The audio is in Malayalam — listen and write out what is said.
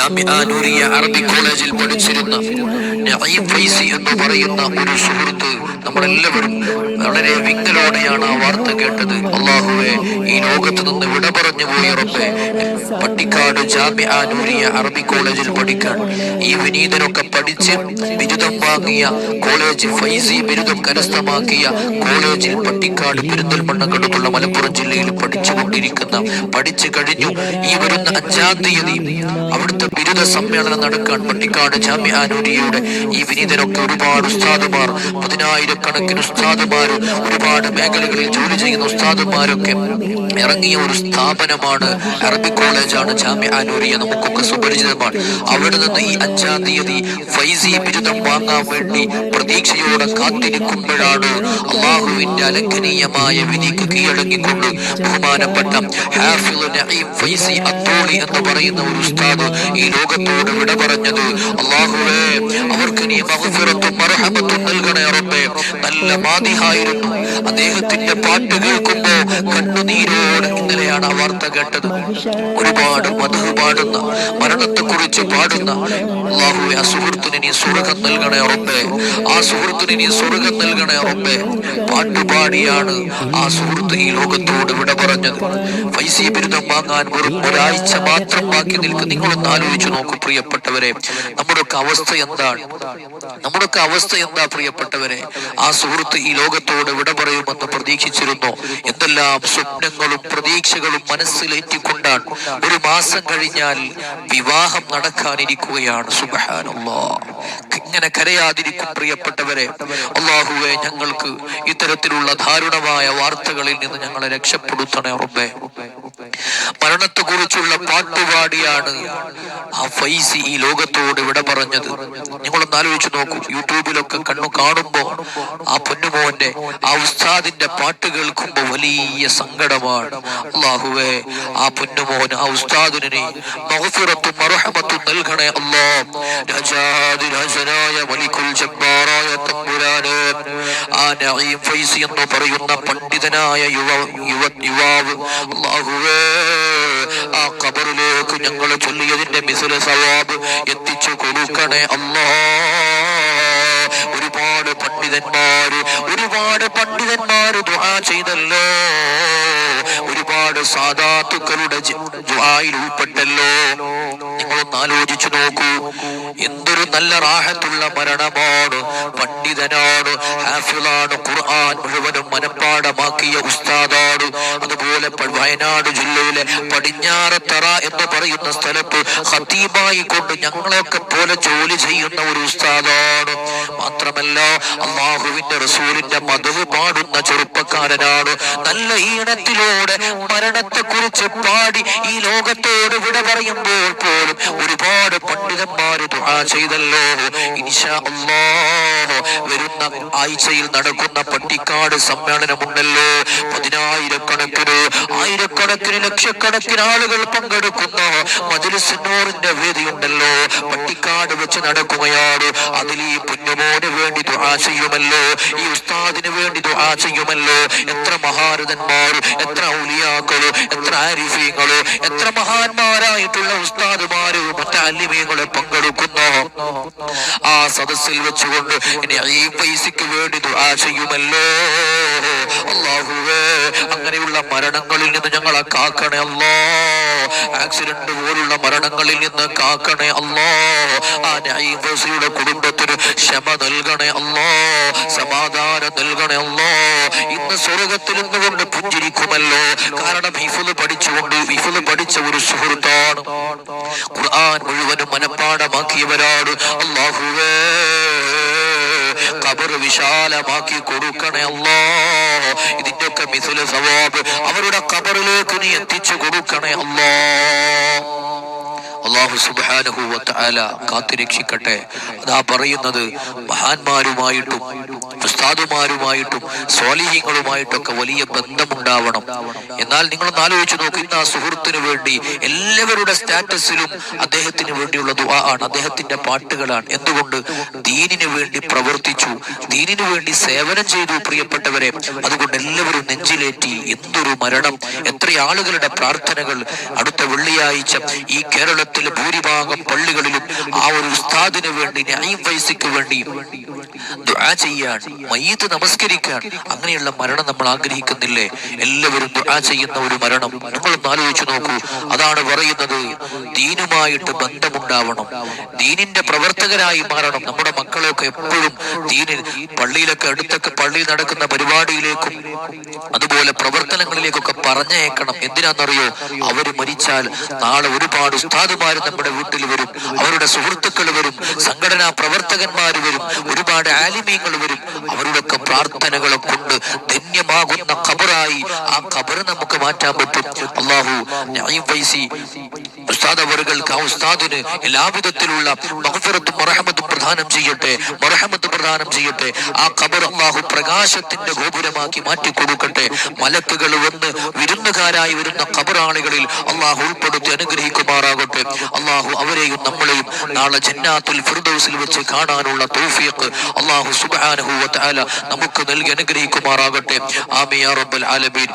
ജാമിഅ നൂരിയ അറബി കോളേജിൽ പഠിച്ചിരുന്ന ഫൈസി എന്ന് പറയുന്ന ഒരു സുഹൃത്ത് നമ്മളെല്ലാവരും വളരെ വിങ്ങലോടെയാണ് ആ വാർത്ത കേട്ടത്. അള്ളാഹുവെ ഈ ലോകത്ത് നിന്ന് വിട പറഞ്ഞു പോയി റബ്ബെ. പട്ടിക്കാട് ജാമിഅ നൂരിയ അറബി കോളേജിൽ പഠിക്കാൻ ഈ വിനീതനൊക്കെ പഠിച്ച് ബിരുദം വാങ്ങിയ കോളേജ് ഫൈസി ബിരുദം കരസ്ഥമാക്കിയ കോളേജിൽ പട്ടിക്കാട് പെരിന്തൽമണ്ണക്കടുത്തുള്ള മലപ്പുറം ജില്ലയിൽ പഠിച്ചുകൊണ്ടിരിക്കുന്ന പഠിച്ചു കഴിഞ്ഞു. ഈ വരുന്ന അഞ്ചാം തീയതി അവിടുത്തെ ബിരുദ സമ്മേളനം നടക്കാൻ പട്ടിക്കാട് ജാമ്യാനൂരിയുടെ ഈ വിനീതനൊക്കെ ഒരുപാട് ഉസ്താദുമാർ പതിനായിരക്കണക്കിന് ഉസ്താദുമാർ ഒരുപാട് മേഖലകളിൽ ജോലി ചെയ്യുന്ന ഉസ്താദുമാരൊക്കെ ഇറങ്ങിയ ഒരു സ്ഥാപനമാണ് അറബിക് കോളേജാണ് ജാമ്യ അനൂരിയ നമുക്കൊക്കെ സുപരിചിതമാണ്. അവിടെ നിന്ന് ഈ അഞ്ചാം തീയതി ഫൈസി ബിരുദം വാങ്ങാൻ വേണ്ടി പ്രതീക്ഷയോടെ കാത്തിരിക്കുമ്പോഴാണ് അള്ളാഹുവിന്റെ അലംഘനീയമായ വിധിക്ക് കീഴടങ്ങിക്കൊണ്ട് ബഹുമാനപ്പെട്ട ഹാഫിൾ ഫൈസി അത്തോളി എന്ന് പറയുന്ന ഒരു ഉസ്താദ് ഈ ലോകത്തോട് വിട പറഞ്ഞത്. അള്ളാഹുവേ അവർക്ക് നീ മഗ്ഫിറത്തും മർഹമത്തും നൽകണേ റബ്ബേ. നല്ല മാതിഹായിരുന്നു. അദ്ദേഹത്തിന്റെ പാട്ട് കേൾക്കുമ്പോ കണ്ണുനീരോട് ഇന്നലെയാണ് ആ വാർത്ത കേട്ടത്. ഒരുപാട് മധു പാടുന്ന മരണത്തെ കുറിച്ച് പാടുന്ന. അള്ളാഹുവെ ആ സുഹൃത്തിന് നീ സ്വർഗം നൽകണേ റബ്ബേ. ആ സുഹൃത്തിന് നീ സ്വർഗം നൽകണേ റബ്ബേ. പാട്ടുപാടിയാണ് ആ സുഹൃത്ത് ഈ ലോകത്തോട് വിട പറഞ്ഞത്. ഫൈസി ബിരുദം വാങ്ങാൻ വെറും ഒരാഴ്ച മാത്രം ബാക്കി നിൽക്കും. നിങ്ങളൊന്ന് ആലോചിച്ചു നോക്കൂ പ്രിയപ്പെട്ടവരെ. നമ്മുടെയൊക്കെ അവസ്ഥ എന്താണ്? നമ്മുടെയൊക്കെ അവസ്ഥ എന്താ പ്രിയപ്പെട്ടവരെ? ആ സുഹൃത്ത് ഈ ലോകത്തോട് വിട പറയുമെന്ന് പ്രതീക്ഷിച്ചിരുന്നു. എന്തെല്ലാം സ്വപ്നങ്ങളും പ്രതീക്ഷകളും മനസ്സിലേറ്റിക്കൊണ്ടാണ് ഒരു മാസം കഴിഞ്ഞാൽ വിവാഹം നടക്കാനിരിക്കുകയാണ്. ഇങ്ങനെ കരയാതിരിക്കും പ്രിയപ്പെട്ടവരെ. അള്ളാഹുവെ ഞങ്ങൾക്ക് ഇത്തരത്തിലുള്ള ദാരുണമായ വാർത്തകളിൽ നിന്ന് ഞങ്ങളെ രക്ഷപ്പെടുത്തണേ റബ്ബേ. മരണത്തെ കുറിച്ചുള്ള പാട്ടുപാടിയാണ് ആ ഫൈസി ഈ ലോകത്തോട് വിട പറഞ്ഞത്. നിങ്ങളൊന്ന് ആലോചിച്ച് നോക്കൂ. യൂട്യൂബിലൊക്കെ കണ്ണു കാണുമ്പോ ആ പൊന്നുമോന്റെ ആ ഉസ്താദിന്റെ പാട്ട് കേൾക്കുമ്പോ വലിയ സങ്കടമാണ്. അള്ളാഹുവേ ആ പൊന്നുമോൻ ആ ഉസ്താദിനെ മഹഫിറത്തും മർഹമത്തും നൽകണേ അല്ലാ. രാജാതിരാജനായ ആ നഈം ഫൈസി എന്ന് പറയുന്ന പണ്ഡിതനായ യുവ യുവ യുവാവ്. അള്ളാഹുവേ ആ കബറിലേക്ക് ഞങ്ങൾ ചൊല്ലിയതിന്റെ മിസുല സവാബ് എത്തിച്ചു കൊടുക്കണേ അല്ലാ ഒരുപാട് പണ്ഡിതന്മാര് ഒരുപാട് പണ്ഡിതന്മാർ ദുആ ചെയ്തല്ലോ. ഒരുപാട് സാധാത്തുക്കളുടെ ദുആയിൽ ഉൾപ്പെട്ടല്ലോ. നിങ്ങളൊന്ന് ആലോചിച്ചു നോക്കൂ. എന്തൊരു നല്ല റാഹത്തുള്ള മരണമാണ്. പണ്ഡിതനാണ് ഹാഫിളാണ് ഖുർആൻ മുഴുവനും മനപ്പാടമാക്കിയ ഉസ്താദാണ്. അതുപോലെ വയനാട് ജില്ലയിലെ പടിഞ്ഞാറത്തറ എന്ന് പറയുന്ന സ്ഥലത്ത് ഹത്തീബായി കൊണ്ട് ഞങ്ങളൊക്കെ പോലെ ജോലി ചെയ്യുന്ന ഒരു ഉസ്താദാണ്. മാത്രമല്ല അള്ളാഹുവിന്റെ റസൂലിന്റെ മധു പാടുന്ന ചെറുപ്പക്കാരനാണ്. നല്ല ഈണത്തിലൂടെ മരണത്തെ കുറിച്ച് പാടി ഈ ലോകത്തോട് വിട പറയുമ്പോൾ പോലും ഒരുപാട് പണ്ഡിതന്മാര് ദുആ ചെയ്തല്ലോ. ഇൻഷാ വരുന്ന ആഴ്ചയിൽ നടക്കുന്ന പട്ടിക്കാട് സമ്മേളനമുണ്ടല്ലോ. പതിനായിരക്കണക്കിന് ആയിരക്കണക്കിന് ലക്ഷക്കണക്കിന് ആളുകൾ പങ്കെടുക്കുന്ന. മജലിസിനോറിന്റെ വേദിയുണ്ടല്ലോ. പട്ടിക്കാട് വെച്ച് നടക്കുകയാണ്. അതിൽ ഈ പുണ്യമോന് വേണ്ടി ദുആ ചെയ്യുമല്ലോ. ഈ ഉസ്താദിന് വേണ്ടി ദുആ ചെയ്യുമല്ലോ. എത്ര മഹാരഥന്മാർ എത്ര ഔലിയാക്കൾ എത്ര ആരിഫീങ്ങൾ എത്ര മഹാന്മാരായിട്ടുള്ള ഉസ്താദുമാര് മറ്റാലിമീങ്ങളെ പങ്കെടുക്കുന്നു. ആ സദസ്സിൽ വെച്ചുകൊണ്ട് ഇനി ഈ പൈസക്ക് വേണ്ടി ദുആ ചെയ്യുമല്ലോ. അള്ളാഹുവേ അങ്ങനെയുള്ള മരണങ്ങളിൽ നിന്ന് ഞങ്ങളെ കാക്കണേ അല്ലോ. ആക്സിഡന്റ് പോലുള്ള മരണങ്ങളിൽ നിന്ന് കാക്കണേ അല്ലോ. ആ നൈഫസിയുടെ കുടുംബത്തിന് ക്ഷമ നൽകണേ അല്ലോ. സമാധാനം നൽകണേ അല്ലോ. ഇന്ന് സ്വർഗത്തിൽ നിന്നുകൊണ്ട് പുഞ്ചിരിക്കുമല്ലോ. കാരണം ഹിഫുൽ പഠിച്ചുകൊണ്ട് ഹിഫുൽ പഠിച്ച ഒരു സുഹൃത്താണ്. ഖുർആൻ മുഴുവനും മനപ്പാടമാക്കിയവരാണ് അള്ളാഹുവേ ഖബർ വിശാലമാക്കി കൊടുക്കണേ അല്ലോ. ഇതിന്റെ ഒക്കെ മിഥുല സവാബ് അവരുടെ കബറിലേക്ക് നീ എത്തിച്ചു കൊടുക്കണേ അല്ലോ. അള്ളാഹു സുബ്ഹാനഹു വതആല കാത്തുരക്ഷിക്കട്ടെ അതാ പറയുന്നത് മഹാന്മാരുമായിട്ടും ഉസ്താദുമാരുമായിട്ടും സ്വാലിഹ്യങ്ങളുമായിട്ടൊക്കെ വലിയ ബന്ധമുണ്ടാവണം. എന്നാൽ നിങ്ങളൊന്ന് ആലോചിച്ച് ഇന്ന് ആ സുഹൃത്തിന് വേണ്ടി എല്ലാവരുടെ സ്റ്റാറ്റസിലും അദ്ദേഹത്തിന് വേണ്ടിയുള്ള ദുആ ആണ് അദ്ദേഹത്തിന്റെ പാട്ടുകളാണ്. എന്തുകൊണ്ട്? ദീനിനു വേണ്ടി പ്രവർത്തിച്ചു ദീനിനു വേണ്ടി സേവനം ചെയ്തു പ്രിയപ്പെട്ടവരെ. അതുകൊണ്ട് എല്ലാവരും നെഞ്ചിലേറ്റി എന്തൊരു മരണം. എത്ര ആളുകളുടെ പ്രാർത്ഥനകൾ അടുത്ത വെള്ളിയാഴ്ച ഈ കേരളത്തിലെ ഭൂരിഭാഗം പള്ളികളിലും ആ ഉസ്താദിന് വേണ്ടി ന്യായം പൈസയ്ക്ക് വേണ്ടി ദുആ ചെയ്യാൻ മയ്യത്ത് നമസ്കരിക്കാൻ അങ്ങനെയുള്ള മരണം നമ്മൾ ആഗ്രഹിക്കുന്നില്ലേ? എല്ലാവരും ദുആ ചെയ്യുന്ന ഒരു മരണം. നിങ്ങളൊന്ന് ആലോചിച്ചു നോക്കൂ. അതാണ് പറയുന്നത് ദീനുമായിട്ട് ബന്ധമുണ്ടാവണം. ദീനിന്റെ പ്രവർത്തകരായി മാറണം. നമ്മുടെ മക്കളെയൊക്കെ എപ്പോഴും ദീനിൽ പള്ളിയിലൊക്കെ അടുത്തൊക്കെ പള്ളിയിൽ നടക്കുന്ന പരിപാടിയിലേക്കും അതുപോലെ പ്രവർത്തനങ്ങളിലേക്കൊക്കെ പറഞ്ഞേക്കണം എന്തിനാണെന്നറിയോ അവർ മരിച്ചാൽ നാളെ ഒരുപാട് ഉസ്താദുമാർ നമ്മുടെ വീട്ടിൽ വരും. അവരുടെ സുഹൃത്തുക്കൾ വരും. സംഘടനാ പ്രവർത്തകന്മാർ വരും ഒരുപാട് ആലിമീങ്ങൾ വരും. അവരുടെയൊക്കെ പ്രാർത്ഥനകളെ കൊണ്ട് ധന്യമാകുന്ന ഖബറായി ആ ഖബർ നമുക്ക് മാറ്റാൻ പറ്റും. അള്ളാഹു നഈം ഫൈസി ഉസ്താദ് അവറുകൾക്ക് ആ ഉസ്താദിന് എല്ലാവിധത്തിലുള്ള പ്രധാനം മറഹമത്തും പ്രദാനം ചെയ്യട്ടെ മറഹമത്ത് പ്രധാനം ചെയ്യട്ടെ. ആ ഖബർ അള്ളാഹു പ്രകാശത്തിന്റെ ഗോപുരമാക്കി മാറ്റി കൊടുക്കട്ടെ. മലക്കുകൾ വന്ന് വിരുന്നുകാരായി വരുന്ന ഖബറാളികളിൽ അള്ളാഹു ഉൾപ്പെടുത്തി അനുഗ്രഹിക്കുമാറാകട്ടെ അള്ളാഹു അവരെയും നമ്മളെയും നാളെ ജന്നാത്തുൽ ഫിർദൗസിൽ വെച്ച് കാണാനുള്ള തൗഫീഖ് അള്ളാഹു സുബ്ഹാനഹു വതആല നമുക്ക് നൽകി അനുഗ്രഹിക്കുമാറാകട്ടെ. ആമീൻ യാ റബ്ബൽ ആലമീൻ.